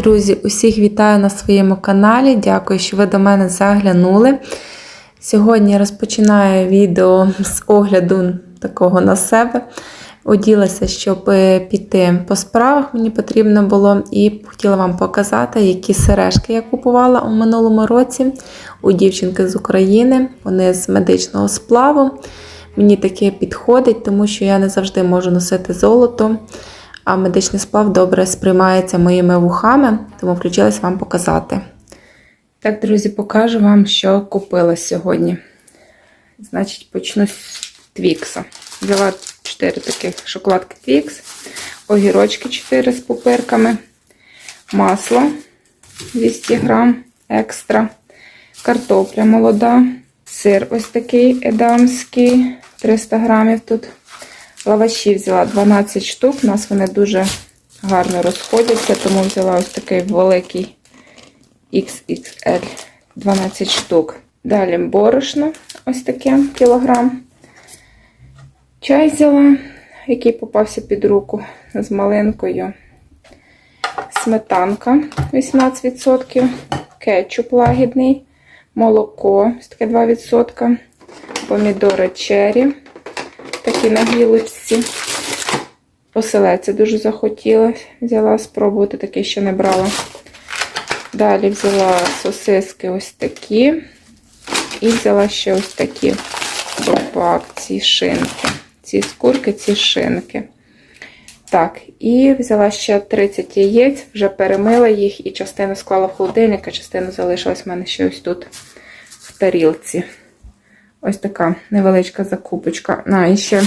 Друзі, усіх вітаю на своєму каналі. Дякую, що ви до мене заглянули. Сьогодні розпочинаю відео з огляду такого на себе. Оділася, щоб е, піти по справах, мені потрібно було, і хотіла вам показати, які сережки я купувала у минулому році у дівчинки з України. Вони з медичного сплаву. Мені таке підходить, тому що я не завжди можу носити золото а медичний сплав добре сприймається моїми вухами, тому включилась вам показати. Так, друзі, покажу вам, що купила сьогодні. Значить, почну з твікса. Взяла 4 таких шоколадки твікс, огірочки 4 з пупирками, масло 200 грам екстра, картопля молода, сир ось такий едамський, 300 грамів тут. Лаваші взяла 12 штук, у нас вони дуже гарно розходяться, тому взяла ось такий великий XXL 12 штук. Далі борошно, ось таке кілограм. Чай взяла, який попався під руку з малинкою. Сметанка 18%, кетчуп лагідний, молоко, ось таке 2%, помідори черрі такі на гілочці. Оселеця дуже захотіла. Взяла спробувати, таке ще не брала. Далі взяла сосиски ось такі. І взяла ще ось такі по акції шинки. Ці скурки, ці шинки. Так, і взяла ще 30 яєць, вже перемила їх і частину склала в холодильник, а частину залишилась в мене ще ось тут в тарілці. Ось така невеличка закупочка. А, і ще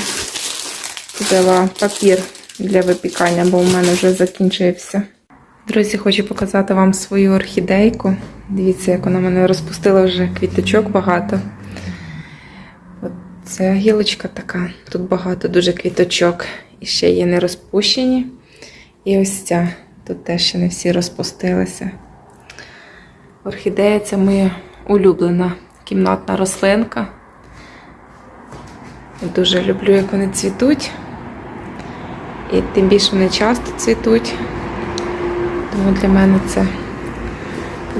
взяла папір для випікання, бо у мене вже закінчився. Друзі, хочу показати вам свою орхідейку. Дивіться, як вона мене розпустила вже квіточок багато. Ця гілочка така. Тут багато дуже квіточок. І ще є не розпущені. І ось ця. Тут теж ще не всі розпустилися. Орхідея це моя улюблена кімнатна рослинка. Дуже люблю, як вони цвітуть. І тим більше вони часто цвітуть. Тому для мене це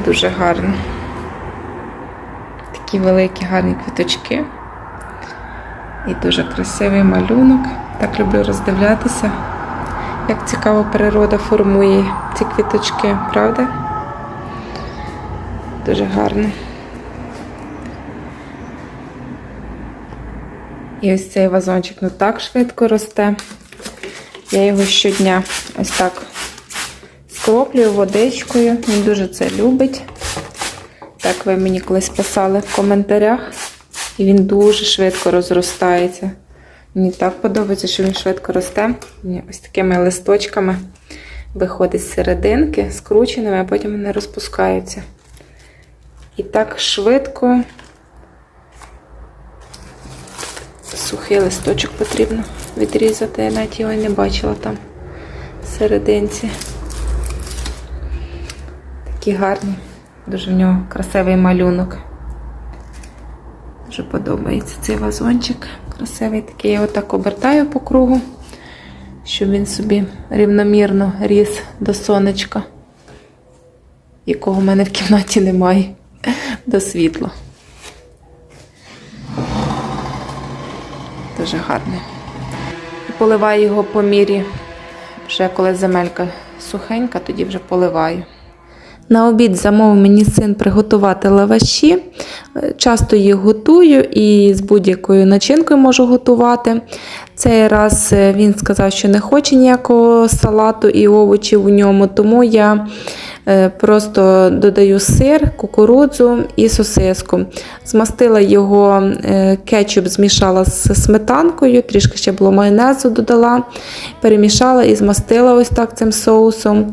дуже гарно. Такі великі гарні квіточки. І дуже красивий малюнок. Так люблю роздивлятися, як цікаво природа формує ці квіточки, правда? Дуже гарно. І ось цей вазончик ну так швидко росте. Я його щодня ось так скроплюю водичкою. Він дуже це любить. Так ви мені колись писали в коментарях. І він дуже швидко розростається. Мені так подобається, що він швидко росте. Ось такими листочками виходить з серединки, скрученими, а потім вони розпускаються. І так швидко сухий листочок потрібно відрізати. Я навіть його не бачила там серединці. Такі гарні, дуже в нього красивий малюнок. Дуже подобається цей вазончик. Красивий такий. Я отак обертаю по кругу, щоб він собі рівномірно ріс до сонечка, якого в мене в кімнаті немає, до світла. Дуже гарний. І поливаю його по мірі, вже коли земелька сухенька, тоді вже поливаю. На обід замовив мені син приготувати лаваші. Часто їх готую і з будь-якою начинкою можу готувати. Цей раз е, він сказав, що не хоче ніякого салату і овочів у ньому, тому я е, просто додаю сир, кукурудзу і сосиску. Змастила його е, кетчуп, змішала з сметанкою, трішки ще було майонезу додала, перемішала і змастила ось так цим соусом.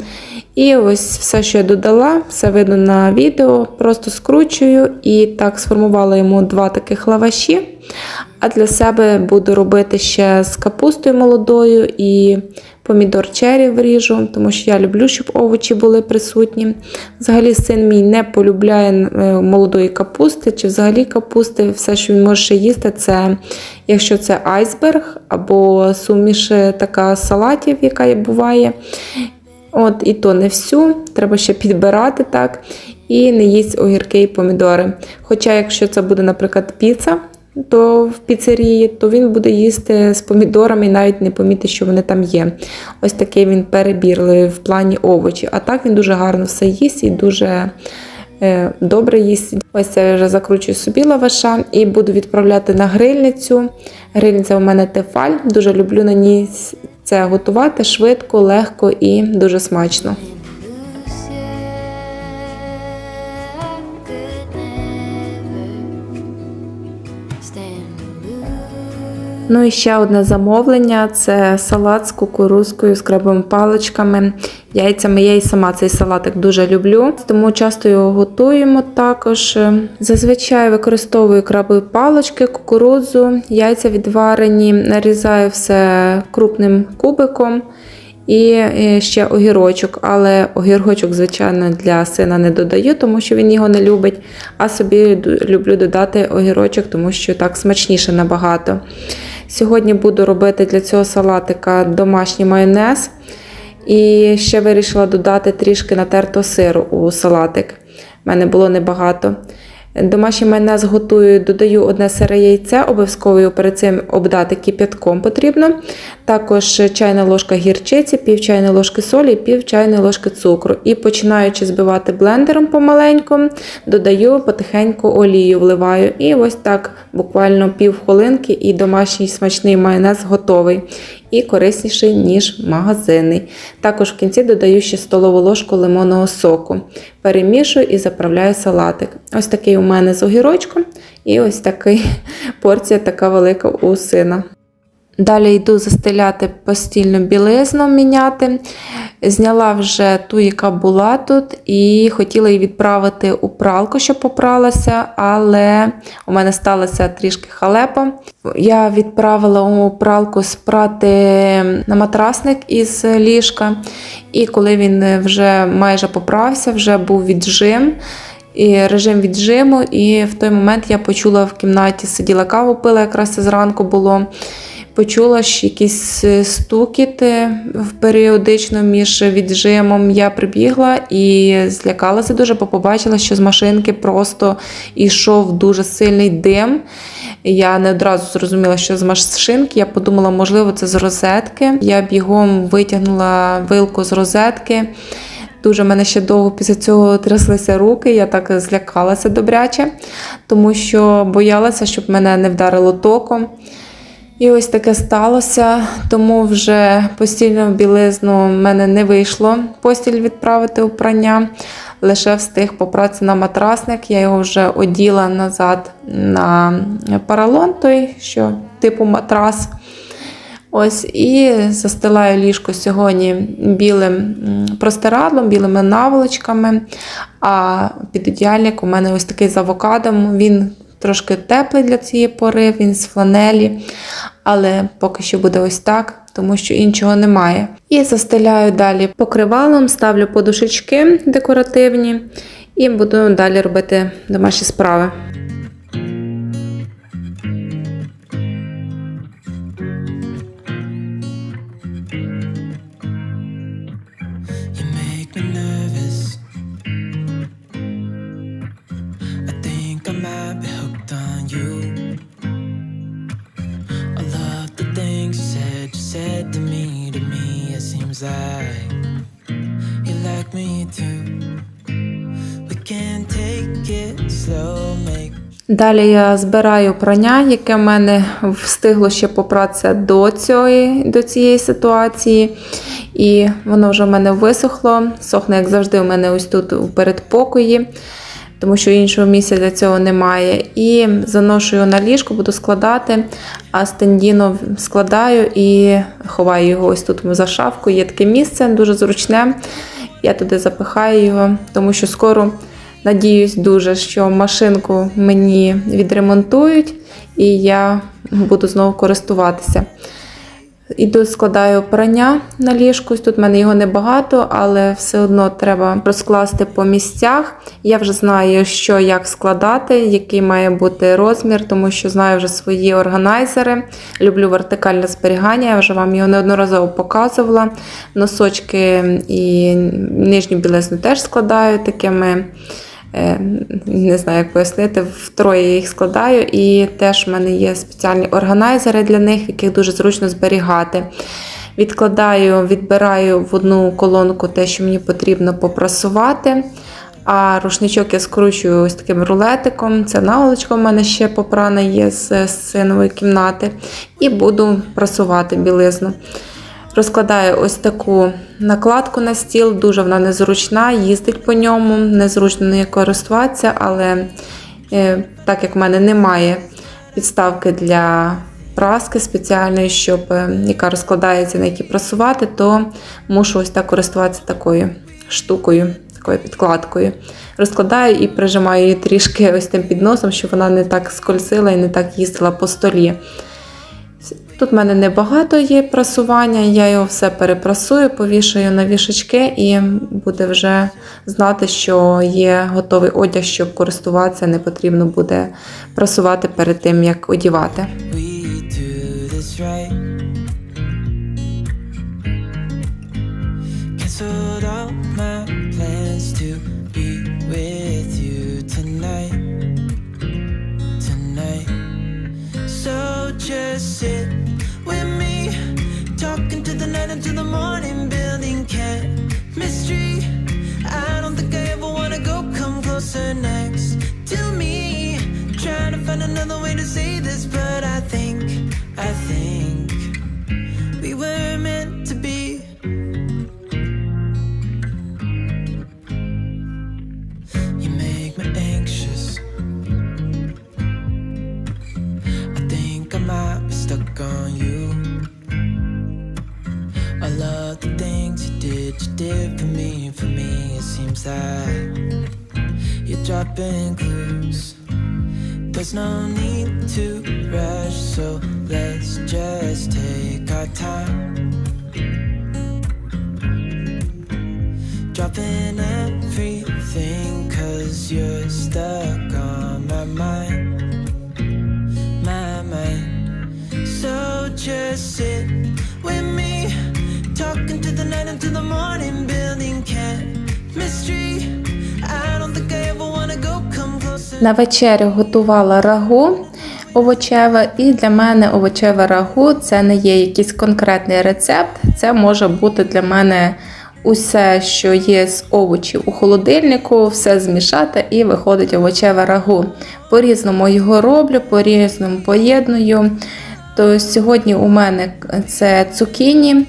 І ось все, що я додала, все видно на відео, просто скручую і так сформувала йому два таких лаваші. А для себе буду робити ще з капустою молодою і помідор черрі вріжу, тому що я люблю, щоб овочі були присутні. Взагалі, син мій не полюбляє е, молодої капусти чи взагалі капусти. Все, що він може їсти, це якщо це айсберг або суміш така салатів, яка буває. От, і то не всю, треба ще підбирати так. І не їсть огірки і помідори. Хоча, якщо це буде, наприклад, піца, то в піцерії, то він буде їсти з помідорами і навіть не помітить, що вони там є. Ось такий він перебірливий в плані овочі. А так він дуже гарно все їсть і дуже е, добре їсть. Ось це я вже закручую собі лаваша і буду відправляти на грильницю. Грильниця у мене тефаль. Дуже люблю на ній це готувати швидко, легко і дуже смачно. Ну і ще одне замовлення це салат з кукурузкою, з крабовими паличками, яйцями. Я і сама цей салатик дуже люблю, тому часто його готуємо також. Зазвичай використовую крабові палички, кукурудзу, яйця відварені, нарізаю все крупним кубиком. І ще огірочок, але огірочок, звичайно, для сина не додаю, тому що він його не любить. А собі люблю додати огірочок, тому що так смачніше набагато. Сьогодні буду робити для цього салатика домашній майонез. І ще вирішила додати трішки натертого сиру у салатик. У мене було небагато. Домашній майонез готую, додаю одне сире яйце, обов'язково перед цим обдати кип'ятком потрібно. Також чайна ложка гірчиці, пів чайної ложки солі, пів чайної ложки цукру. І починаючи збивати блендером помаленьку, додаю потихеньку олію, вливаю. І ось так буквально пів хвилинки і домашній смачний майонез готовий. І корисніший, ніж магазинний. Також в кінці додаю ще столову ложку лимонного соку. Перемішую і заправляю салатик. Ось такий у мене з огірочком, і ось такий порція така велика у сина. Далі йду застеляти постільну білизну, міняти. Зняла вже ту, яка була тут, і хотіла її відправити у пралку, щоб попралася, але у мене сталася трішки халепа. Я відправила у пралку спрати на матрасник із ліжка, і коли він вже майже поправся, вже був віджим. І режим віджиму, і в той момент я почула в кімнаті, сиділа каву пила, якраз це зранку було. Почула якісь е, стукіти періодично між віджимом. Я прибігла і злякалася дуже, бо побачила, що з машинки просто йшов дуже сильний дим. Я не одразу зрозуміла, що з машинки. Я подумала, можливо, це з розетки. Я бігом витягнула вилку з розетки. Дуже мене ще довго після цього тряслися руки, я так злякалася добряче, тому що боялася, щоб мене не вдарило током. І ось таке сталося, тому вже постільну білизну в мене не вийшло постіль відправити у прання. Лише встиг попратися на матрасник, я його вже оділа назад на паралон, той, що типу матрас. Ось і застилаю ліжко сьогодні білим простирадлом, білими наволочками. А підодіяльник у мене ось такий з авокадом. Він трошки теплий для цієї пори, він з фланелі, але поки що буде ось так, тому що іншого немає. І застеляю далі покривалом, ставлю подушечки декоративні і буду далі робити домашні справи. Далі я збираю прання, яке в мене встигло ще попратися до цієї, до цієї ситуації. І воно вже в мене висохло. Сохне, як завжди, у мене ось тут у передпокої, тому що іншого місця для цього немає. І заношу його на ліжко, буду складати, а стендіно складаю і ховаю його ось тут за шафку. Є таке місце, дуже зручне. Я туди запихаю його, тому що скоро. Надіюсь дуже, що машинку мені відремонтують і я буду знову користуватися. Іду складаю прання на ліжку. Тут в мене його небагато, але все одно треба розкласти по місцях. Я вже знаю, що як складати, який має бути розмір, тому що знаю вже свої органайзери. Люблю вертикальне зберігання, я вже вам його неодноразово показувала. Носочки і нижню білизну теж складаю такими. Е, Не знаю, як пояснити, втроє їх складаю, і теж в мене є спеціальні органайзери для них, яких дуже зручно зберігати. Відкладаю, відбираю в одну колонку те, що мені потрібно попрасувати. А рушничок я скручую ось таким рулетиком. Це наволочка в мене ще попрана є з синової кімнати. І буду прасувати білизну. Розкладаю ось таку накладку на стіл, дуже вона незручна, їздить по ньому, незручно нею користуватися, але е, так як в мене немає підставки для праски спеціальної, щоб, е, яка розкладається, на якій прасувати, то мушу ось так користуватися такою штукою, такою підкладкою. Розкладаю і прижимаю її трішки ось тим підносом, щоб вона не так скользила і не так їздила по столі. Тут в мене небагато є прасування, я його все перепрасую, повішаю на вішечки і буде вже знати, що є готовий одяг, щоб користуватися, не потрібно буде прасувати перед тим, як одівати. we do until the morning, building chemistry. Did, you did for me. For me, it seems like you're dropping clues. There's no need to rush, so let's just take our time. Dropping everything, cause you're stuck on my mind. My mind. So just sit with me, talking to the night until the morning, building chemistry. I. На вечерю готувала рагу овочеве, і для мене овочеве рагу це не є якийсь конкретний рецепт. Це може бути для мене усе, що є з овочів у холодильнику, все змішати і виходить овочеве рагу. По-різному його роблю, по-різному поєдную. То сьогодні у мене це цукіні.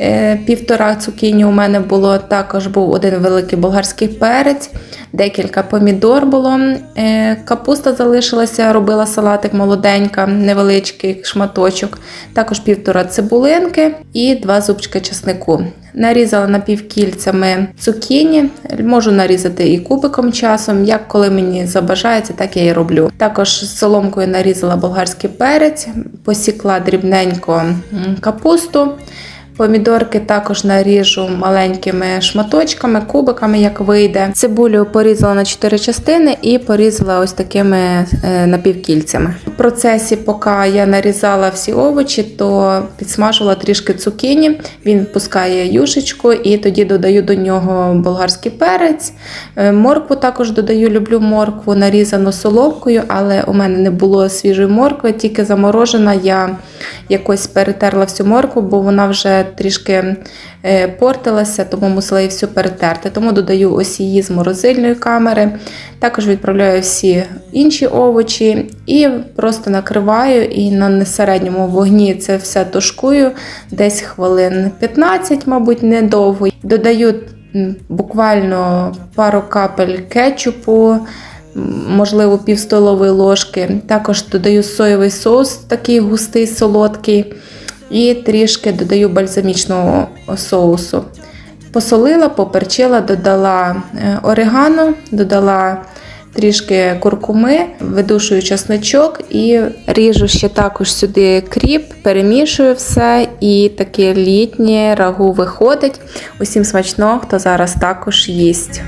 Е, Півтора цукіні у мене було також був один великий болгарський перець, декілька помідор було. Е, Капуста залишилася, робила салатик молоденька, невеличкий шматочок. Також півтора цибулинки і два зубчики чеснику. Нарізала напівкільцями цукіні, можу нарізати і кубиком часом, як коли мені забажається, так я і роблю. Також соломкою нарізала болгарський перець, посікла дрібненько капусту. Помідорки також наріжу маленькими шматочками, кубиками, як вийде. Цибулю порізала на 4 частини і порізала ось такими е, напівкільцями. В процесі, поки я нарізала всі овочі, то підсмажувала трішки цукіні. Він пускає юшечку, і тоді додаю до нього болгарський перець. Е, Моркву також додаю, люблю моркву, нарізану соломкою, але у мене не було свіжої моркви, тільки заморожена. Я якось перетерла всю моркву, бо вона вже трішки е, портилася, тому мусила її всю перетерти. Тому додаю ось її з морозильної камери. Також відправляю всі інші овочі і просто накриваю і на несередньому вогні це все тушкую десь хвилин 15, мабуть, недовго. Додаю буквально пару капель кетчупу. Можливо, пів столової ложки. Також додаю соєвий соус, такий густий, солодкий, і трішки додаю бальзамічного соусу. Посолила, поперчила, додала е, орегано, додала трішки куркуми, видушую чесночок і ріжу ще також сюди кріп, перемішую все, і таке літнє рагу виходить. Усім смачного, хто зараз також їсть.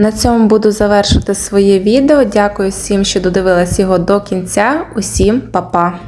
На цьому буду завершити своє відео. Дякую всім, що додивились його до кінця. Усім па-па!